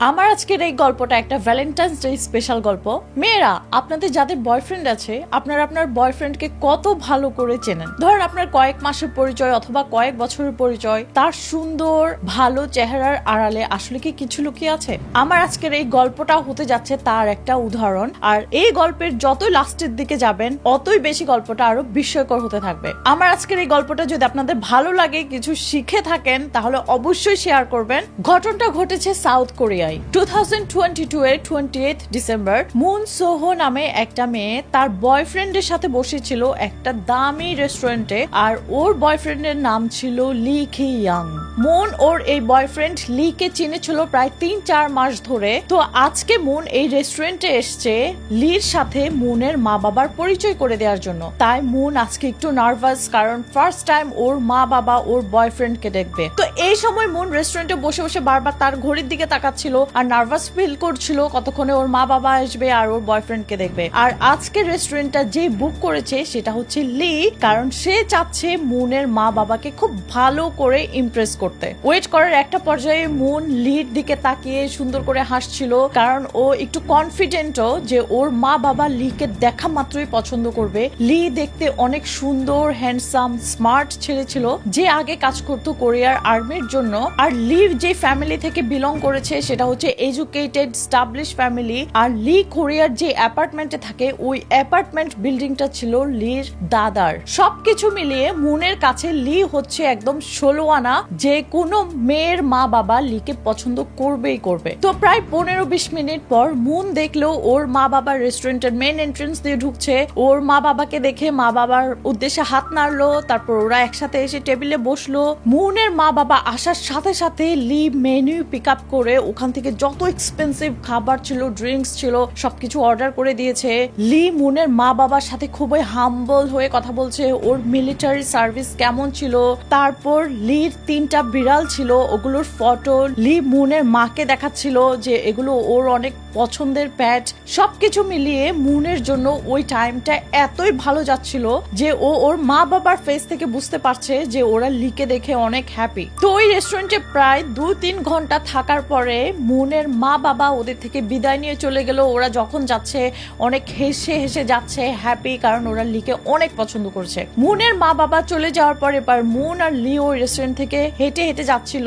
আমার আজকের এই গল্পটা একটা ভ্যালেন্টাইন্স ডে স্পেশাল গল্প। মেয়েরা, আপনাদের যাদের বয়ফ্রেন্ড আছে, আপনারা আপনার বয়ফ্রেন্ডকে কত ভালো করে চেনেন। ধরেন আপনার কয়েক মাসের পরিচয় অথবা কয়েক বছরের পরিচয়, তার সুন্দর, ভালো চেহারার আড়ালে আসলে কি কিছু লুকিয়ে আছে? আমার আজকের এই গল্পটা হতে যাচ্ছে তার একটা উদাহরণ। আর এই গল্পের যতই লাস্টের দিকে যাবেন, অতই বেশি গল্পটা আরও বিস্ময়কর হতে থাকবে। আমার আজকের এই গল্পটা যদি আপনাদের ভালো লাগে, কিছু শিখে থাকেন, তাহলে অবশ্যই শেয়ার করবেন। ঘটনটা ঘটেছে সাউথ কোরিয়ায় টু থাউজেন্ড টোয়েন্টি টু এর twenty eighth December Moon Soho নামে একটা মেয়ে তার বয়ফ্রেন্ডের সাথে বসেছিল একটা দামি রেস্টুরেন্টে আর ওর বয়ফ্রেন্ডের নাম ছিল লি খি ইয়াং মুন ওর এই বয়ফ্রেন্ড লি কে চিনেছিল প্রায় তিন চার মাস ধরে। তো আজকে মুন এই রেস্টুরেন্টে এসছে লির সাথে মুনের মা বাবার পরিচয় করে দেওয়ার জন্য। তাই মুন আজকে একটু নার্ভাস কারণ ফার্স্ট টাইম ওর মা বাবা ওর বয়ফ্রেন্ডকে দেখবে। তো এই সময় মুন রেস্টুরেন্টে বসে বসে বারবার তার ঘড়ির দিকে তাকাচ্ছিল আর নার্ভাস ফিল করছিল কতক্ষণে ওর মা বাবা আসবে আর ওর বয়ফ্রেন্ডকে দেখবে। আর আজকে রেস্টুরেন্টটা যে বুক করেছে সেটা হচ্ছে লি কারণ সে চাচ্ছে মুনের মা বাবাকে খুব ভালো করে ইমপ্রেস করতে। ওয়েট করার একটা পর্যায়ে মুন লির দিকে তাকিয়ে সুন্দর করে হাসছিল, কারণ ও একটু কনফিডেন্টও যে ওর মা বাবা লিকে দেখা মাত্রই পছন্দ করবে। লি দেখতে অনেক সুন্দর হ্যান্ডসাম স্মার্ট ছেলে ছিল, যে আগে কাজ করতো কোরিয়ার আর্মির জন্য। আর লির যে ফ্যামিলি থেকে বিলং করেছে সেটা হচ্ছে এডুকেটেড স্টাবলিশ ফ্যামিলি আর লি কোরিয়ার যে অ্যাপার্টমেন্টে থাকে, ওই অ্যাপার্টমেন্ট বিল্ডিংটা ছিল লির দাদার। সবকিছু মিলিয়ে মুনের কাছে লি হচ্ছে একদম ষোলো আনা যে কোনো মেয়ের মা বাবা লিকে পছন্দ করবেই করবে। তো প্রায় পনেরো বিশ মিনিট পর মুন দেখল ওর মা বাবার রেস্টুরেন্টের মেন এন্ট্রেন্স দিয়ে ঢুকছে। ওর মা বাবাকে দেখে মা বাবার উদ্দেশ্যে হাত নাড়লো, তারপর ওরা একসাথে এসে টেবিলে বসল। মুনের মা বাবা আসার সাথে সাথে লি মেনু পিক আপ করে ওখান থেকে যত এক্সপেন্সিভ খাবার ছিল ড্রিঙ্কস ছিল, সবকিছু অর্ডার করে দিয়েছে। লি মুনের মা বাবার সাথে খুবই হাম্বল হয়ে কথা বলছে, ওর মিলিটারি সার্ভিস কেমন ছিল? তারপর লির তিনটা বিড়াল ছিল, ওগুলোর ফটো লি মুনের মাকে দেখাচ্ছিল যে এগুলো ওর অনেক পছন্দের প্যাট সবকিছু মিলিয়ে মুনের জন্য ওই টাইমটা এতই ভালো যাচ্ছিল যে ও ওর মা বাবার ফেস থেকে বুঝতে পারছে যে ওরা লিকে দেখে অনেক হ্যাপি তো ওই রেস্টুরেন্টে প্রায় দু তিন ঘণ্টা থাকার পরে মুনের মা বাবা ওদের থেকে বিদায় নিয়ে চলে গেল। ওরা যখন যাচ্ছে, অনেক হেসে হেসে যাচ্ছে হ্যাপি কারণ ওরা লিকে অনেক পছন্দ করছে। মুনের মা বাবা চলে যাওয়ার পরে এবার মুন আর লি ওই রেস্টুরেন্ট থেকে হেঁটে হেঁটে যাচ্ছিল,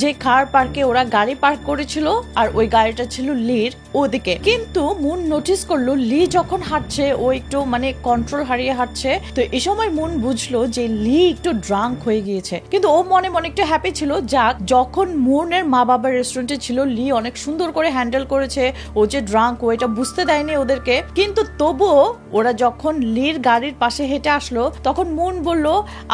যে কার পার্কে ওরা গাড়ি পার্ক করেছিল আর ওই গাড়িটা ছিল লির ওদিকে। কিন্তু মুন নোটিস করল, লি যখন হাঁটছে, ও একটু মানে কন্ট্রোল হারিয়ে হাঁটছে। তো এই সময় মুন বুঝলো যে লি একটু ড্রাঙ্ক হয়ে গিয়েছে। কিন্তু ও মনে মনে একটু হ্যাপি ছিল, যাক, যখন মুনের মা বাবার রেস্টুরেন্টে ছিল লি অনেক সুন্দর করে হ্যান্ডেল করেছে। ও যে ড্রাঙ্ক, ও এটা বুঝতে দেয়নি ওদেরকে। কিন্তু তবুও ওরা যখন লির গাড়ির পাশে হেঁটে আসলো, তখন মুন বলল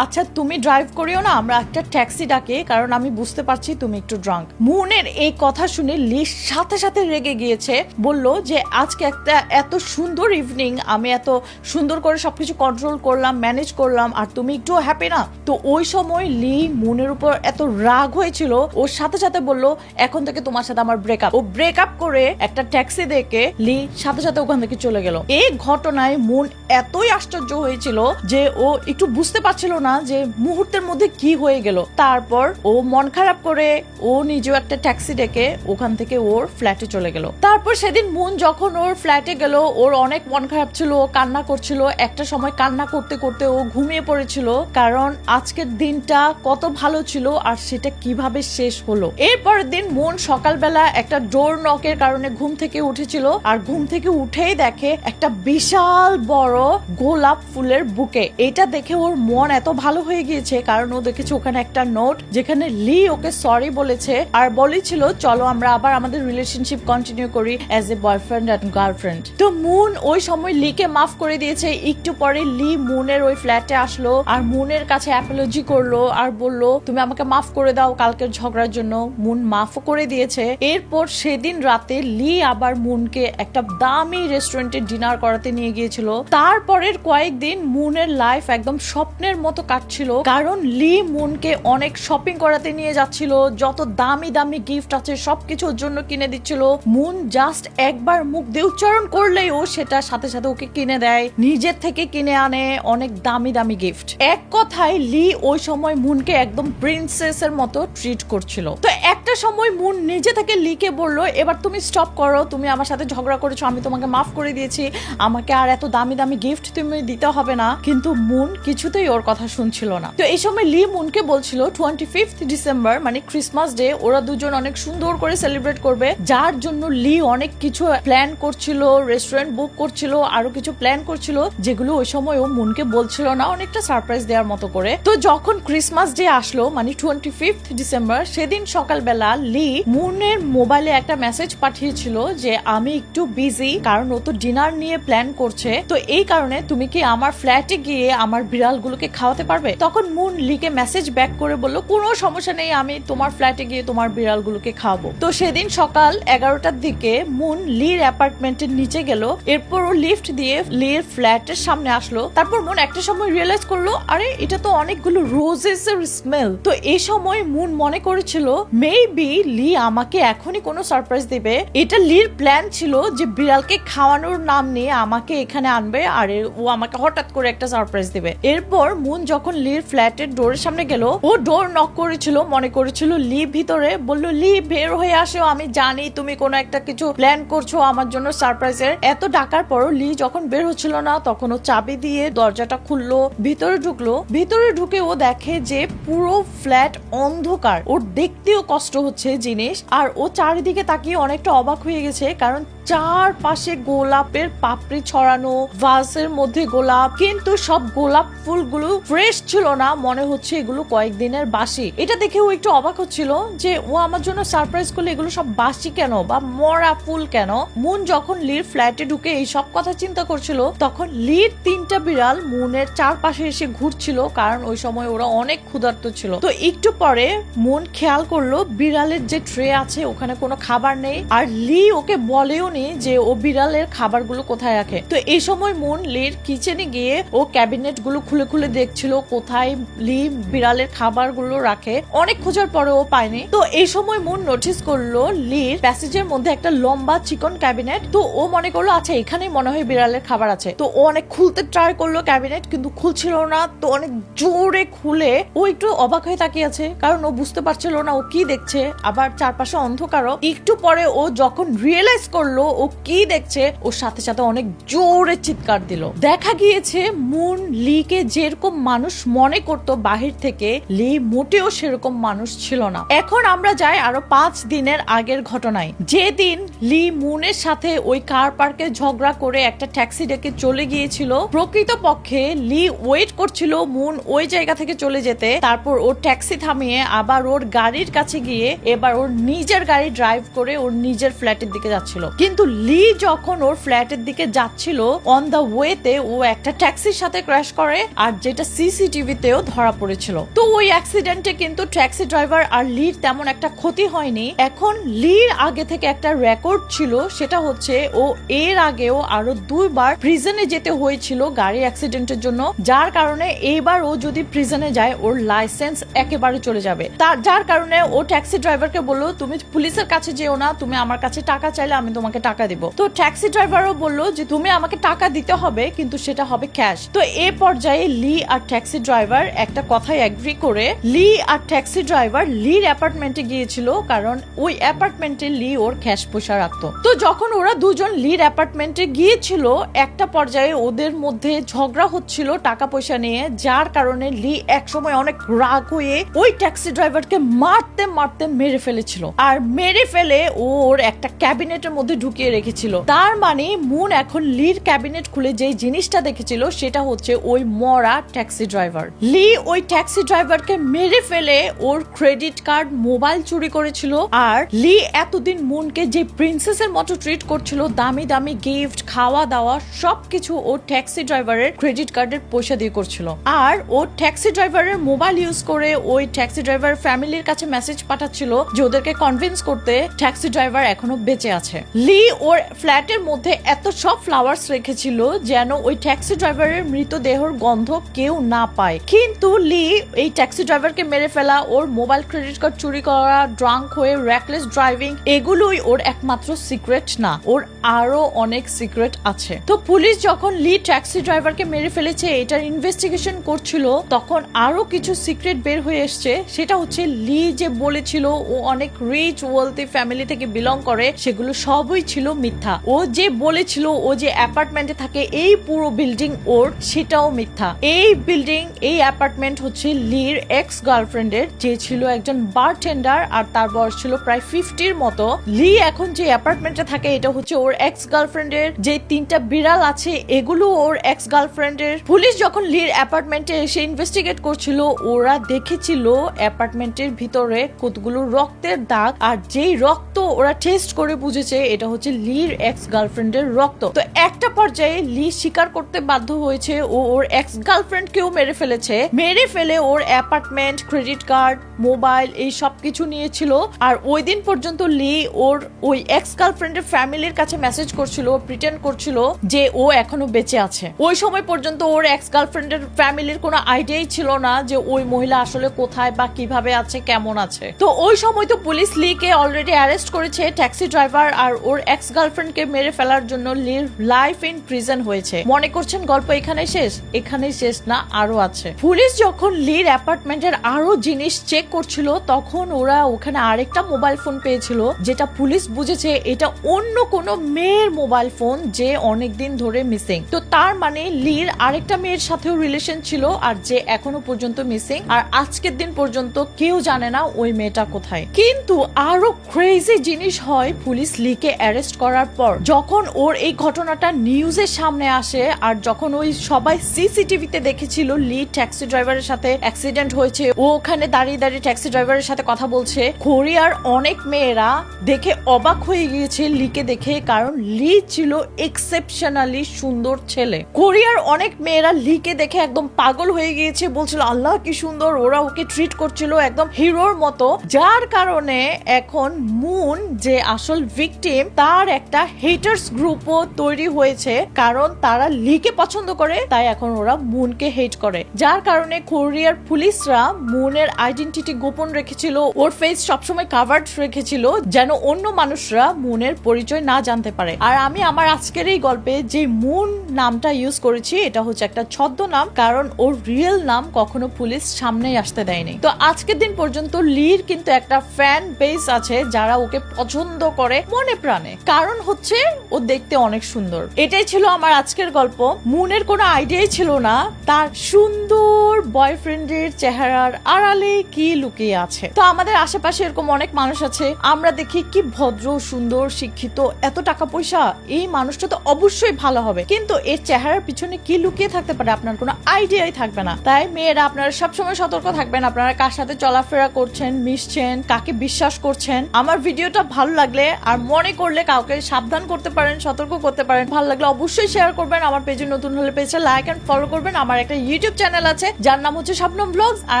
আচ্ছা তুমি ড্রাইভ করিও না, আমরা একটা ট্যাক্সি ডাকে, কারণ আমি বুঝতে পারছি তুমি একটু ড্রাঙ্ক মুনের এই কথা শুনে লি সাথে সাথে রেগে গিয়েছে। বলল যে, আজকে একটা এত সুন্দর ইভিনিং আমি এত সুন্দর করে সবকিছু কন্ট্রোল করলাম ম্যানেজ করলাম, আর তুমি একটু হ্যাপি না? তো ওই সময় লি মুনের উপর এত রাগ হয়েছিল ওর সাথে সাথে বলল, এখন থেকে তোমার সাথে আমার ব্রেকআপ ও ব্রেকআপ করে একটা ট্যাক্সি দেখে লি সাথে সাথে ওখান থেকে চলে গেল। এই ঘটনায় মুন এতই আশ্চর্য হয়েছিল যে ও একটু বুঝতে পারছিল না যে মুহূর্তের মধ্যে কি হয়ে গেল। তারপর ও মন খারাপ করে ও নিজেও একটা ট্যাক্সি ডেকে ওখান থেকে ওর ফ্ল্যাটে চলে গেল। তারপর সেদিন মুন যখন ওর ফ্ল্যাটে গেল, ওর অনেক মন খারাপ ছিল, ও কান্না করছিল। একটা সময় কান্না করতে করতে ও ঘুমিয়ে পড়েছিল, কারণ আজকের দিনটা কত ভালো ছিল আর সেটা কীভাবে শেষ হলো। এরপরের দিন মন সকালবেলা একটা ডোর নকের কারণে ঘুম থেকে উঠেছিল, আর ঘুম থেকে উঠেই দেখে একটা বিশাল বড় গোলাপ ফুলের বুকে। এটা দেখে ওর মন এত ভালো হয়ে গিয়েছে, কারণ ও দেখেছে ওখানে একটা নোট যেখানে লি ওকে সরি বলেছে, আর বলেছিল, চলো আমরা আবার আমাদের রিলেশনশিপ কন্টিনিউ করি as a boyfriend and girlfriend তো মুন ওই সময় লিকে মাফ করে দিয়েছে। একটু পরে লি মুনের ওই ফ্ল্যাটে আসলো, আর মুনের কাছে অ্যাপোলজি করল, আর বলল, তুমি আমাকে মাফ করে দাও কালকের ঝগড়ার জন্য। মুন মাফও করে দিয়েছে। এরপর সেদিন রাতে লি আবার মুনকে একটা দামি রেস্টুরেন্টে ডিনার করাতে নিয়ে গিয়েছিল। তারপরের কয়েকদিন মুনের লাইফ একদম স্বপ্নের মতো কাটছিল। কারণ লি মুনকে অনেক শপিং করাতে নিয়ে যাচ্ছিল, যত দামি দামি গিফট আছে সবকিছু ওর জন্য কিনে দিচ্ছিল। মুন জাস্ট একবার মুখ দিয়ে উচ্চারণ করলেই ও সেটা সাথে সাথে ওকে কিনে দেয়, নিজের থেকে কিনে আনে অনেক দামি দামি গিফট এক কথায় লি ওই সময় মুনকে একদম প্রিন্সেসের মতো ট্রিট করছিল। তো একটা সময় মুন নিজে নিজে থেকে লিকে বলল, এবার তুমি স্টপ করো, তুমি আমার সাথে ঝগড়া করেছ, আমি তোমাকে মাফ করে দিয়েছি, আমাকে আর এত দামি দামি গিফট তুমি দিতে হবে না। কিন্তু মুন কিছুতেই ওর কথা শুনছিল না। তো এই সময় লি মুনকে বলছিল টোয়েন্টি ফিফথ ডিসেম্বর মানে ক্রিসমাস ডে ওরা দুজন অনেক সুন্দর করে সেলিব্রেট করবে। যার জন্য লি অনেক কিছু প্ল্যান করছিল রেস্টুরেন্ট বুক করছিল, আরও কিছু প্ল্যান করছিল, যেগুলো ওই সময় ও মুনকে বলছিল না, অনেকটা সারপ্রাইজ দেওয়ার মতো করে। তো যখন ক্রিসমাস ডে আসলো মানে টোয়েন্টি ফিফথ ডিসেম্বর সেদিন সকালবেলা লি মুনের মোবাইলে একটা মেসেজ পাঠিয়েছিল যে, আমি একটু বিজি কারণ ও তো ডিনার নিয়ে প্ল্যান করছে। তো এই কারণে তুমি কি আমার ফ্ল্যাটে গিয়ে আমার বিড়ালগুলোকে খাওয়াতে পারবে? তখন মুন লিকে মেসেজ ব্যাক করে বলল, কোনো সমস্যা নেই, আমি তোমার ফ্ল্যাটে গিয়ে তোমার বিড়ালগুলোকে খাওয়াবো। তো সেদিন সকাল এগারোটার দিকে মুন লির অ্যাপার্টমেন্টের নিচে গেল। এরপর ও লিফট দিয়ে লির ফ্ল্যাটের সামনে আসলো। তারপর মুন একটা সময় রিয়েলাইজ করল, আরে, এটা তো অনেকগুলো রোজেস এর স্মেল তো এই সময় মুন মনে করেছিল মেবি লি আমাকে এখনই কোনো সারপ্রাইজ দেবে। এটা লির প্ল্যান ছিল যে বিড়ালকে খাওয়ানোর নাম নিয়ে আমাকে এখানে আনবে আর ও আমাকে হঠাৎ করে একটা সারপ্রাইজ দেবে। এরপর মুন যখন লির ফ্ল্যাটের ডোরের সামনে গেল, ও ডোর নক করেছিল, মনে করেছিল লি ভিতরে। বলল লি বের হয়ে আসো, আমি জানি তুমি কোনো একটা কিছু প্ল্যান করছ আমার জন্য সারপ্রাইজের এত ডাকার পরও লি যখন বের হচ্ছিল না, তখন ও চাবি দিয়ে দরজাটা খুললো, ভিতরে ঢুকলো। ভিতরে ঢুকে ও দেখে যে পুরো ফ্ল্যাট অন্ধকার। ওর দেখতেও কষ্ট হচ্ছে জিনিস। আর ও চারিদিকে তাকিয়ে অনেকটা অবাক হয়ে গেছে কারণ চারপাশে গোলাপের পাপড়ি ছড়ানো, ভাসের মধ্যে গোলাপ। কিন্তু সব গোলাপ ফুলগুলো ফ্রেশ ছিল না, মনে হচ্ছে এগুলো কয়েকদিনের বাসি। এটা দেখে ও একটু অবাক হচ্ছিল যে ও আমার জন্য সারপ্রাইজ করলে, এগুলো সব বাসি কেন বা মরা ফুল কেন? মুন যখন লির ফ্ল্যাটে ঢুকে এই সব কথা চিন্তা করছিল, তখন লির তিনটা বিড়াল মুনের চারপাশে এসে ঘুরছিল, কারণ ওই সময় ওরা অনেক ক্ষুধার্ত ছিল। তো একটু পরে মুন খেয়াল করল, বিড়ালের যে ট্রে আছে, ওখানে কোনো খাবার নেই। আর লি ওকে বলেও নি যে ও বিড়ালের খাবারগুলো কোথায় রাখে। তো এই সময় মন লির কিচেনে গিয়ে ও ক্যাবিনেটগুলো খুলে খুলে দেখছিল কোথায় লি বিড়ালের খাবারগুলো রাখে। অনেক খোঁজার পরে ও পায়নি। তো এই সময় মুন নোটিস করল লির প্যাসেজের মধ্যে একটা লম্বা চিকন ক্যাবিনেট। তো ও মনে করল আচ্ছা এখানেই মনে হয় বিড়ালের খাবার আছে। তো ও অনেক খুলতে ট্রাই করল ক্যাবিনেট, কিন্তু খুলছিল না। তো অনেক জোরে খুলে ও একটু অবাক হয়ে তাকিয়ে আছে, কারণ ও বুঝতে পারছিল না ও কি দেখছে। আবার চারপাশে অন্ধকারও। একটু পরে ও যখন রিয়েলাইজ করল ও কি দেখছে, ওর সাথে সাথে অনেক জোরে চিৎকার দিল। দেখা গিয়েছে মুন লিকে যেরকম মানুষ মনে করত বাহির থেকে, লি মোটেও সেরকম মানুষ ছিল না। এখন আমরা যাই আরও পাঁচ দিনের আগের ঘটনায়। যেদিন লি মুনের সাথে ওই কার পার্কে ঝগড়া করে একটা ট্যাক্সি ডেকে চলে গিয়েছিল প্রকৃত পক্ষে লি ওয়েট করছিল মুন ওই জায়গা থেকে চলে যেতে। তারপর ওর ট্যাক্সি থামিয়ে আবার ওর গাড়ির কাছে গিয়ে এবার ওর নিজের গাড়ি ড্রাইভ করে ওর নিজের ফ্ল্যাটের দিকে যাচ্ছিল। কিন্তু লি যখন ওর ফ্ল্যাটের দিকে যাচ্ছিল অন দা ওয়েতে ও একটা ট্যাক্সির সাথে ক্র্যাশ করে আর যেটা সিসিটিভিতেও ধরা পড়েছিল। তো ওই অ্যাক্সিডেন্টে কিন্তু ট্যাক্সি ড্রাইভার আর লির তেমন একটা ক্ষতি হয়নি। এখন লির আগে থেকে একটা রেকর্ড ছিল, সেটা হচ্ছে ও এর আগেও আরও দুইবার প্রিজনে যেতে হয়েছিল গাড়ি অ্যাক্সিডেন্টের জন্য। যার কারণে এইবার ও যদি প্রিজনে যায়, ওর লাইসেন্স একেবারে চলে যাবে। তার, যার কারণে ও ট্যাক্সি ড্রাইভারকে বলল, তুমি পুলিশের কাছে যেও না, তুমি আমার কাছে টাকা চাইলে আমি তোমাকে টাকা দিব। তো ট্যাক্সি ড্রাইভারও বলল যে, তুমি আমাকে টাকা দিতে হবে, কিন্তু সেটা হবে ক্যাশ। তো এ পর্যায়ে লি আর ট্যাক্সি ড্রাইভার একটা কথায় এগ্রি করে লি আর ট্যাক্সি ড্রাইভার লির অ্যাপার্টমেন্টে গিয়েছিল, কারণ ওই অ্যাপার্টমেন্টে লি ওর ক্যাশ পয়সা রাখতো। তো যখন ওরা দুজন লির অ্যাপার্টমেন্টে গিয়েছিল, একটা পর্যায়ে ওদের মধ্যে ঝগড়া হচ্ছিল টাকা পয়সা নিয়ে, যার কারণে লি একসময় অনেক রাগ হয়ে ওই ট্যাক্সি ড্রাইভারকে মারতে মারতে মেরে ফেলেছিল। আর মেরে ফেলে ওর একটা ক্যাবিনেটের মধ্যে ঢুকিয়ে রেখেছিল। তার মানে মুন এখন লির ক্যাবিনেট খুলে যেই জিনিসটা দেখেছিল সেটা হচ্ছে ওই মরা ট্যাক্সি ড্রাইভার। লি ওই ট্যাক্সি ড্রাইভারকে মেরে ফেলে ওর ক্রেডিট কার্ড মোবাইল চুরি করেছিল আর লি এতদিন মুনকে যে প্রিন্সেসের মতো ট্রিট করছিল, দামি দামি গিফট, খাওয়া দাওয়া, সবকিছু ও ট্যাক্সি ড্রাইভারের ক্রেডিট কার্ডের পয়সা দিয়ে করছিল। আর ও ট্যাক্সি ড্রাইভারের মোবাইল ইউজ করে ওই ট্যাক্সি ড্রাইভার ফ্যামিলির কাছে মেসেজ পাঠাচ্ছিল যে ওদেরকে কনভিন্স করতে ট্যাক্সি ড্রাইভার এখনও বেঁচে আছে। লি ওর ফ্ল্যাটের মধ্যে এত সব ফ্লাওয়ার্স রেখেছিল যেন ওই ট্যাক্সি ড্রাইভারের মৃতদেহর গন্ধ কেউ না পায়। কিন্তু লি এই ট্যাক্সি ড্রাইভারকে মেরে ফেলা, ওর মোবাইল ক্রেডিট কার্ড চুরি করা ড্রাঙ্ক হয়ে র্যাকলেস ড্রাইভিং এগুলোই ওর একমাত্র সিক্রেট না, ওর আরও অনেক সিক্রেট আছে। তো পুলিশ যখন লি ট্যাক্সি ড্রাইভারকে মেরে ফেলেছে, এটার ইনভেস্টিগেশন করছিল, তখন আরও কিছু সিক্রেট বের হয়ে এসছে, সেটা হচ্ছে লি যে বলেছিল, ও অনেক রিচ ওয়েলথি ফ্যামিলি থেকে বিলং করে, সেগুলো সবই ছিল মিথ্যা। ও যে বলেছিল ও যে অ্যাপার্টমেন্টে থাকে, এই পুরো বিল্ডিং ওর, সেটাও মিথ্যা। এই বিল্ডিং এই অ্যাপার্টমেন্ট হচ্ছে লির এক্স গার্লফ্রেন্ডের যে ছিল একজন বারটেন্ডার আর তার বয়স ছিল প্রায় ফিফটির মতো। লি এখন যে অ্যাপার্টমেন্টে থাকে, এটা হচ্ছে ওর এক্স গার্লফ্রেন্ডের যে তিনটা বিড়াল আছে, এগুলো ওর এক্স গার্লফ্রেন্ডের পুলিশ যখন লির অ্যাপার্টমেন্টে এসে ইনভেস্টিগেট করছিল, ওরা দেখেছিল অ্যাপার্টমেন্টের ভিতরে কতগুলো রক্তের দাগ, আর যেই রক্ত ওরা টেস্ট করে বুঝেছে, এটা হচ্ছে লির এক্স গার্লফ্রেন্ডের রক্ত। তো একটা পর্যায়ে লি স্বীকার করতে বাধ্য হয়েছে ও ওর এক্স গার্লফ্রেন্ড গার্লফ্রেন্ডকেও মেরে ফেলেছে। মেরে ফেলে ওর অ্যাপার্টমেন্ট ক্রেডিট কার্ড মোবাইল এই সব কিছু নিয়েছিল। আর ওই দিন পর্যন্ত লি ওর ওই এক্স গার্লফ্রেন্ডের ফ্যামিলির কাছে মেসেজ করছিল প্রিটেন্ড করছিল যে ও এখনও বেঁচে আছে। ওই সময় পর্যন্ত ওর এক্স গার্লফ্রেন্ডের ফ্যামিলির কোনো আইডিয়াই ছিল না যে ওই মহিলা আসলে কোথায় বা কীভাবে আছে, কেমন আছে। তো ওই সময় তো পুলিশ লিকে অলরেডি অ্যারেস্ট করেছে ট্যাক্সি ড্রাইভার আর ওর এক্স গার্লফ্রেন্ডকে মেরে ফেলার জন্য লির লাইফ ইন প্রিজন হয়েছে। মনে করছেন গল্প এখানে শেষ? এখানে শেষ না আরও আছে। পুলিশ যখন লির অ্যাপার্টমেন্টের আরও জিনিস চেক করছিল, তখন ওরা ওখানে আরেকটা মোবাইল ফোন পেয়েছিল, যেটা পুলিশ বুঝেছে এটা অন্য কোনো মেয়ের মোবাইল ফোন যে অনেকদিন ধরে মিসিং তো তার মানে লির আরেকটা মেয়ের সাথেও রিলেশন ছিল আর যে এখনও পর্যন্ত মিসিং আর আজকের দিন পর্যন্ত কেউ জানে না ওই মেয়েটা কোথায়। কিন্তু আরও ক্রেজি জিনিস হয়, পুলিশ লিকে অ্যারেস্ট করার পর যখন ওর এই ঘটনাটা নিউজের সামনে আসে আর যখন ওই সবাই সিসিটিভিতে দেখেছিল লি ট্যাক্সি ড্রাইভারের সাথে অ্যাক্সিডেন্ট হয়েছে, ও ওখানে দাঁড়িয়ে দাঁড়িয়ে ট্যাক্সি ড্রাইভারের সাথে কথা বলছে, কোরিয়ার অনেক মেয়েরা দেখে অবাক হয়ে গিয়েছে লিকে দেখে, কারণ লি ছিল এক্সেপশনালি সুন্দর ছেলে। কোরিয়ার অনেক মেয়েরা লিকে দেখে একদম পাগল হয়ে গিয়েছে, বলছিল, আল্লাহ, কি সুন্দর, ওরা ওকে ট্রিট করছিল একদম হিরোর মতো। যার কারণে এখন মুন যে আসল ভিকটিম তার একটা হেটার্স গ্রুপও তৈরি হয়েছে, কারণ তারা লিকে পছন্দ করে, তাই এখন ওরা মুনকে হেট করে। যার কারণে কোরিয়ার পুলিশরা মুনের আইডেন্টিটি গোপন রেখেছিল, ওর ফেস সবসময় কাভার্ড রেখেছিল, যেন অন্য মানুষরা মুনের পরিচয় না জানতে পারে। আর আমি আমার আজকের এই গল্পে যে মুন নামটা ইউজ করেছি, এটা হচ্ছে একটা ছদ্মনাম, কারণ ওর রিয়েল নাম কখনো পুলিশ সামনেই আসতে দেয়নি। তো আজকের দিন পর্যন্ত লির কিন্তু একটা ফ্যান বেস আছে, যারা ওকে পছন্দ করে মনে প্রাণে। কারণ হচ্ছে ও দেখতে অনেক সুন্দর। এটাই ছিল আমার আজকের গল্প। মুনের কোনো আইডিয়াই ছিল না। তার সুন্দর বয়ফ্রেন্ডের চেহারার আড়ালে কি লুকিয়ে আছে। তো আমাদের আশেপাশে এরকম অনেক মানুষ আছে। আমরা দেখি কি ভদ্র, সুন্দর, শিক্ষিত, এত টাকা পয়সা। এই মানুষটা তো অবশ্যই ভালো হবে। কিন্তু এর চেহারার পিছনে কি লুকিয়ে থাকতে পারে আপনার কোনো আইডিয়াই থাকবে না। তাই মেয়েরা আপনারা সবসময় সতর্ক থাকবেন। আপনারা কার সাথে চলাফেরা করছেন, মিশছেন, কাকে বিশ্বাস করছেন। আমার ভিডিওটা ভালো লাগলে আর মনে করলে কাউকে সাবধান করতে পারেন, সতর্ক করতে পারেন। ভালো লাগলে অবশ্যই শেয়ার করবেন। আমার পেজে নতুন হলে পেজে লাইক এন্ড ফলো করবেন। আমার একটা ইউটিউব চ্যানেল আছে, যার নাম হচ্ছে স্বপ্নম ব্লগস আর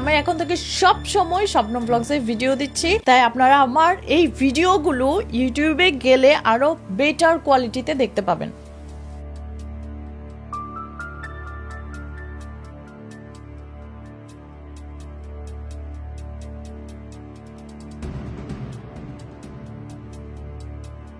আমি এখন থেকে সব সময় স্বপ্নম ব্লগস এ ভিডিও দিচ্ছি। তাই আপনারা আমার এই ভিডিওগুলো ইউটিউবে গেলে আরও বেটার কোয়ালিটিতে দেখতে পাবেন।